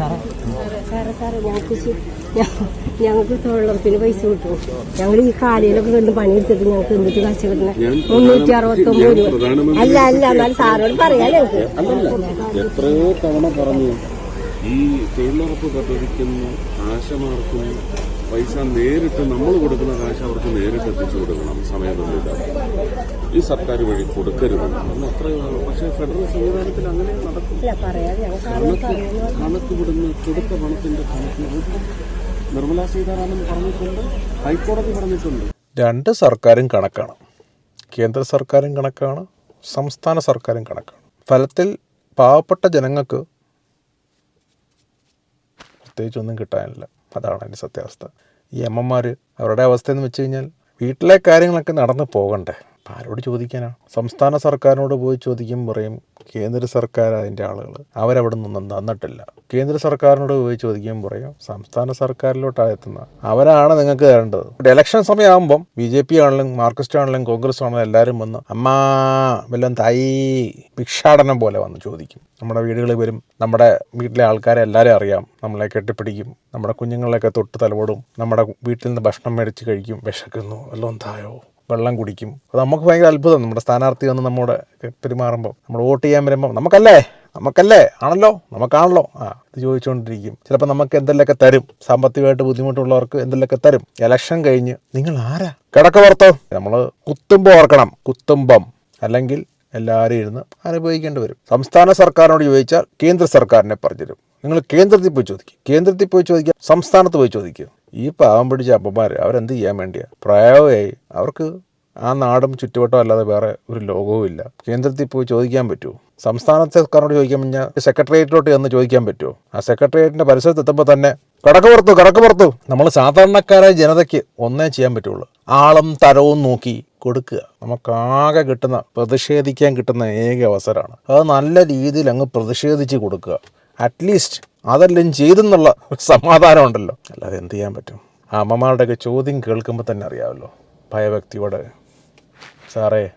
സാറേ. സാറേ സാറേ ഞങ്ങൾക്ക് ഞങ്ങൾക്ക് തൊഴിലുറപ്പിന് പൈസ കിട്ടും. ഞങ്ങൾ ഈ കാലയിലൊക്കെ കണ്ട് പണിയെടുത്തിട്ട് ഞങ്ങൾക്ക് എന്തിട്ട് കാശ് കിട്ടുന്നത് മുന്നൂറ്റി അറുപത്തൊമ്പത് രൂപ. അല്ല അല്ല എന്നാൽ സാറോട് പറയാം ഞങ്ങൾക്ക് എത്രയോ തവണ പറഞ്ഞു ഈ തൊഴിലുറപ്പ് പദ്ധതിക്കുന്ന ആശമാർക്കും പൈസ നേരിട്ട് നമ്മൾ കൊടുക്കുന്ന കാശ് അവർക്ക് നേരിട്ട് എത്തിച്ചു കൊടുക്കണം. സമയബന്ധിത ഈ സർക്കാർ വഴി കൊടുക്കരുത്. അത്രയോ പക്ഷേ ഫെഡറൽ സംവിധാനത്തിൽ അങ്ങനെ നടക്കും. കണക്ക് വിടുന്ന കൊടുത്ത പണത്തിന്റെ കണക്ക് നിർമ്മലാ സീതാരാമൻ പറഞ്ഞിട്ടുണ്ട് ഹൈക്കോടതി പറഞ്ഞിട്ടുണ്ട്. രണ്ട് സർക്കാരും കണക്കാണ്. കേന്ദ്ര സർക്കാരും കണക്കാണ്. സംസ്ഥാന സർക്കാരും കണക്കാണ്. ഫലത്തിൽ പാവപ്പെട്ട ജനങ്ങൾക്ക് പ്രത്യേകിച്ചൊന്നും കിട്ടാനില്ല. അതാണ് അതിന്റെ സത്യാവസ്ഥ. ഈ അമ്മമാർ അവരുടെ അവസ്ഥയെന്ന് വെച്ച് കഴിഞ്ഞാൽ വീട്ടിലെ കാര്യങ്ങളൊക്കെ നടന്നു പോകണ്ടേ. ആരോട് ചോദിക്കാനാണ് സംസ്ഥാന സർക്കാരിനോട് പോയി ചോദിക്കും പറയും കേന്ദ്ര സർക്കാർ അതിന്റെ ആളുകൾ അവരവിടെ നിന്നും തന്നിട്ടില്ല കേന്ദ്ര സർക്കാരിനോട് പോയി ചോദിക്കും പറയും സംസ്ഥാന സർക്കാരിലോട്ടാണ് എത്തുന്നത് അവരാണ് നിങ്ങൾക്ക് തരേണ്ടത്. ഇലക്ഷൻ സമയമാകുമ്പം ബി ജെ പി ആണെങ്കിലും മാർക്സിസ്റ്റ് ആണെങ്കിലും കോൺഗ്രസ് ആണെങ്കിലും എല്ലാവരും വന്ന് അമ്മാ വല്ലതും തൈ ഭിക്ഷാടനം പോലെ വന്ന് ചോദിക്കും. നമ്മുടെ വീടുകളിൽ വരും. നമ്മുടെ വീട്ടിലെ ആൾക്കാരെ എല്ലാവരും അറിയാം. നമ്മളെ കെട്ടിപ്പിടിക്കും. നമ്മുടെ കുഞ്ഞുങ്ങളെയൊക്കെ തൊട്ട് തലപോടും നമ്മുടെ വീട്ടിൽ നിന്ന് ഭക്ഷണം മേടിച്ച് കഴിക്കും. വിശക്കുന്നു. വല്ലതും തായോ. വെള്ളം കുടിക്കും. അത് നമുക്ക് ഭയങ്കര അത്ഭുതം നമ്മുടെ സ്ഥാനാർത്ഥി വന്ന് നമ്മുടെ പെരുമാറുമ്പോൾ നമ്മൾ വോട്ട് ചെയ്യാൻ വരുമ്പോൾ നമുക്കല്ലേ? നമുക്കല്ലേ? ആണല്ലോ? നമുക്കാണല്ലോ? ആ ഇത് ചോദിച്ചുകൊണ്ടിരിക്കും ചിലപ്പോൾ നമുക്ക് എന്തെങ്കിലുമൊക്കെ തരും. സാമ്പത്തികമായിട്ട് ബുദ്ധിമുട്ടുള്ളവർക്ക് എന്തെങ്കിലുമൊക്കെ തരും. ഇലക്ഷൻ കഴിഞ്ഞ് നിങ്ങൾ ആരാ? കിടക്ക പുറത്തോ. നമ്മൾ കുത്തുമ്പോൾ ഓർക്കണം. കുത്തുമ്പം. അല്ലെങ്കിൽ എല്ലാവരും ഇരുന്ന് അനുഭവിക്കേണ്ടി വരും. സംസ്ഥാന സർക്കാരിനോട് ചോദിച്ചാൽ കേന്ദ്ര സർക്കാരിനെ പറഞ്ഞുതരും. നിങ്ങൾ കേന്ദ്രത്തിൽ പോയി ചോദിക്കും. കേന്ദ്രത്തിൽ പോയി ചോദിക്കുക സംസ്ഥാനത്ത് പോയി ചോദിക്കുക ഈ പാവം പിടിച്ച അപ്പന്മാർ അവരെന്ത് ചെയ്യാൻ വേണ്ടിയാണ് പ്രായമായി അവർക്ക് ആ നാടും ചുറ്റുവട്ടം അല്ലാതെ വേറെ ഒരു ലോകവും ഇല്ല. കേന്ദ്രത്തിൽ പോയി ചോദിക്കാൻ പറ്റുമോ? സംസ്ഥാനത്തെ സർക്കാരിനോട് ചോദിക്കാൻ കഴിഞ്ഞാൽ സെക്രട്ടേറിയറ്റിലോട്ട് ചെന്ന് ചോദിക്കാൻ പറ്റുമോ? ആ സെക്രട്ടേറിയറ്റിന്റെ പരിസരത്ത് എത്തുമ്പോൾ തന്നെ കടക്ക് പുറത്തു കടക്ക് പുറത്തു. നമ്മൾ സാധാരണക്കാരായ ജനതയ്ക്ക് ഒന്നേ ചെയ്യാൻ പറ്റുള്ളൂ. ആളും തരവും നോക്കി കൊടുക്കുക. നമുക്കാകെ കിട്ടുന്ന പ്രതിഷേധിക്കാൻ കിട്ടുന്ന ഏക അവസരമാണ്. അത് നല്ല രീതിയിൽ അങ്ങ് പ്രതിഷേധിച്ച് കൊടുക്കുക. അറ്റ്ലീസ്റ്റ് അതെല്ലാം ചെയ്തെന്നുള്ള സമാധാനം ഉണ്ടല്ലോ അല്ലാതെ എന്ത് ചെയ്യാൻ പറ്റും? ആ അമ്മമാരുടെയൊക്കെ ചോദ്യം കേൾക്കുമ്പോൾ തന്നെ അറിയാമല്ലോ ഭയഭക്തിയോട്. സാറേ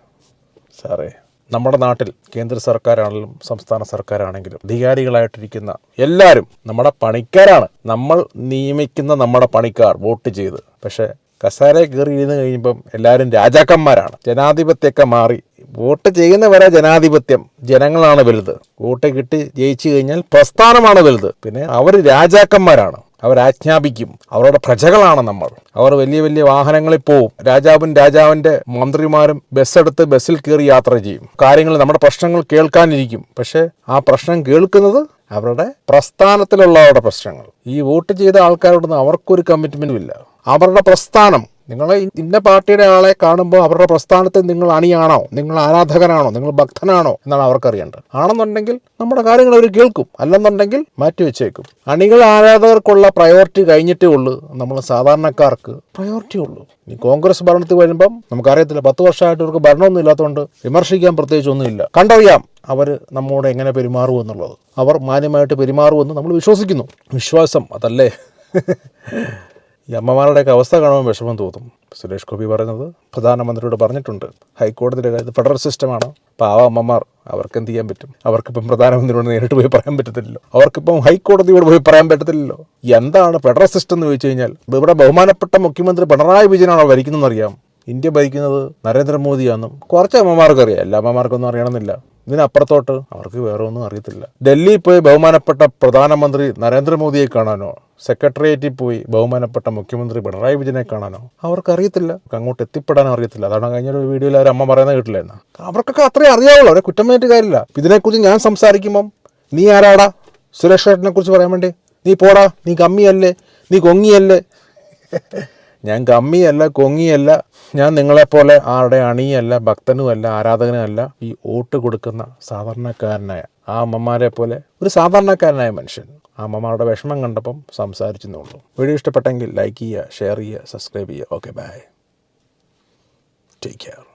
സാറേ നമ്മുടെ നാട്ടിൽ കേന്ദ്ര സർക്കാരാണെങ്കിലും സംസ്ഥാന സർക്കാരാണെങ്കിലും അധികാരികളായിട്ടിരിക്കുന്ന എല്ലാവരും നമ്മുടെ പണിക്കാരാണ്. നമ്മൾ നിയമിക്കുന്ന നമ്മുടെ പണിക്കാർ വോട്ട് ചെയ്ത്. പക്ഷേ കസാര കയറി ഇരുന്ന് കഴിയുമ്പം എല്ലാവരും രാജാക്കന്മാരാണ്. ജനാധിപത്യമൊക്കെ മാറി വോട്ട് ചെയ്യുന്നവരെ ജനാധിപത്യം ജനങ്ങളാണ് വലുത്. വോട്ട് കിട്ടി ജയിച്ചു കഴിഞ്ഞാൽ പ്രസ്ഥാനമാണ് വലുത്. പിന്നെ അവർ രാജാക്കന്മാരാണ്. അവർ ആജ്ഞാപിക്കും. അവരുടെ പ്രജകളാണ് നമ്മൾ. അവർ വലിയ വലിയ വാഹനങ്ങളിൽ പോവും. രാജാവും രാജാവിന്റെ മന്ത്രിമാരും ബസ്സെടുത്ത് ബസ്സിൽ കയറി യാത്ര ചെയ്യും. കാര്യങ്ങൾ നമ്മുടെ പ്രശ്നങ്ങൾ കേൾക്കാനിരിക്കും. പക്ഷേ ആ പ്രശ്നം കേൾക്കുന്നത് അവരുടെ പ്രസ്ഥാനത്തിലുള്ളവരുടെ പ്രശ്നങ്ങൾ. ഈ വോട്ട് ചെയ്ത ആൾക്കാരോടൊന്നും അവർക്കൊരു കമ്മിറ്റ്മെന്റും ഇല്ല. അവരുടെ പ്രസ്ഥാനം നിങ്ങളെ ഇന്ന പാർട്ടിയുടെ ആളെ കാണുമ്പോൾ അവരുടെ പ്രസ്ഥാനത്തെ നിങ്ങൾ അണിയാണോ? നിങ്ങൾ ആരാധകനാണോ? നിങ്ങൾ ഭക്തനാണോ? എന്നാണ് അവർക്കറിയേണ്ടത് ആണെന്നുണ്ടെങ്കിൽ നമ്മുടെ കാര്യങ്ങൾ അവർ കേൾക്കും. അല്ലെന്നുണ്ടെങ്കിൽ മാറ്റി വെച്ചേക്കും. അണികൾ ആരാധകർക്കുള്ള പ്രയോറിറ്റി കഴിഞ്ഞിട്ടേ ഉള്ളൂ. നമ്മൾ സാധാരണക്കാർക്ക് പ്രയോറിറ്റി ഉള്ളൂ. ഈ കോൺഗ്രസ് ഭരണത്തിൽ വരുമ്പം നമുക്കറിയത്തില്ല പത്ത് വർഷമായിട്ട് ഇവർക്ക് ഭരണമൊന്നും ഇല്ലാത്തതുകൊണ്ട് വിമർശിക്കാൻ പ്രത്യേകിച്ച് ഒന്നുമില്ല. കണ്ടറിയാം അവർ നമ്മോട് എങ്ങനെ പെരുമാറും എന്നുള്ളത്. അവർ മാന്യമായിട്ട് പെരുമാറുമെന്ന് നമ്മൾ വിശ്വസിക്കുന്നു. വിശ്വാസം അതല്ലേ? ഈ അമ്മമാരുടെയൊക്കെ അവസ്ഥ കാണുമ്പോൾ വിഷമം തോന്നും. സുരേഷ് ഗോപി പറയുന്നത് പ്രധാനമന്ത്രിയോട് പറഞ്ഞിട്ടുണ്ട്. ഹൈക്കോടതിയുടെ കാര്യത്തിൽ ഫെഡറൽ സിസ്റ്റമാണ്? പാവ അമ്മമാർ അവർക്ക് എന്ത് ചെയ്യാൻ പറ്റും? അവർക്കിപ്പം പ്രധാനമന്ത്രിയോട് നേരിട്ട് പോയി പറയാൻ പറ്റത്തില്ലല്ലോ. അവർക്കിപ്പം ഹൈക്കോടതിയോട് പോയി പറയാൻ പറ്റത്തില്ലല്ലോ. എന്താണ് ഫെഡറൽ സിസ്റ്റം എന്ന് ചോദിച്ചു കഴിഞ്ഞാൽ ഇവിടെ ബഹുമാനപ്പെട്ട മുഖ്യമന്ത്രി പിണറായി വിജയനാണോ ഭരിക്കുന്നതെന്ന് അറിയാം ഇന്ത്യ ഭരിക്കുന്നത് നരേന്ദ്രമോദിയാണെന്നും കുറച്ച് അമ്മമാർക്ക് അറിയാം എല്ലാ അമ്മമാർക്കൊന്നും അറിയണമെന്നില്ല. ഇതിനപ്പുറത്തോട്ട് അവർക്ക് വേറെ ഒന്നും അറിയത്തില്ല. ഡൽഹിയിൽ പോയി ബഹുമാനപ്പെട്ട പ്രധാനമന്ത്രി നരേന്ദ്രമോദിയെ കാണാനോ? സെക്രട്ടേറിയറ്റിൽ പോയി ബഹുമാനപ്പെട്ട മുഖ്യമന്ത്രി പിണറായി വിജയനെ കാണാനോ? അവർക്ക് അറിയത്തില്ല അങ്ങോട്ട് എത്തിപ്പെടാനോ അറിയത്തില്ല. അതാണ് കഴിഞ്ഞ ഒരു വീഡിയോയിൽ അവർ അമ്മ പറയുന്നത് കേട്ടില്ലായിരുന്നു? അവർക്കൊക്കെ അത്രേ അറിയാവുള്ളൂ. അവരെ കുറ്റം പറഞ്ഞിട്ട് കാര്യമില്ല. ഇതിനെക്കുറിച്ച് ഞാൻ സംസാരിക്കുമ്പം നീ ആരാടാ? സുരേഷ് കുറിച്ച് പറയാൻ വേണ്ടി. നീ പോടാ. നീ കമ്മിയല്ലേ? നീ കൊങ്ങിയല്ലേ? ഞാൻ കമ്മിയല്ല കൊങ്ങിയല്ല ഞാൻ നിങ്ങളെപ്പോലെ ആരുടെ അണിയല്ല ഭക്തനുമല്ല ആരാധകനുമല്ല ഈ വോട്ട് കൊടുക്കുന്ന സാധാരണക്കാരനായ ആ അമ്മമാരെ പോലെ ഒരു സാധാരണക്കാരനായ മനുഷ്യൻ. ആ അമ്മമാരുടെ വിഷമം കണ്ടപ്പം സംസാരിച്ചെന്നുള്ളൂ വീഡിയോ ഇഷ്ടപ്പെട്ടെങ്കിൽ ലൈക്ക് ചെയ്യുക ഷെയർ ചെയ്യുക സബ്സ്ക്രൈബ് ചെയ്യുക. Okay bye take care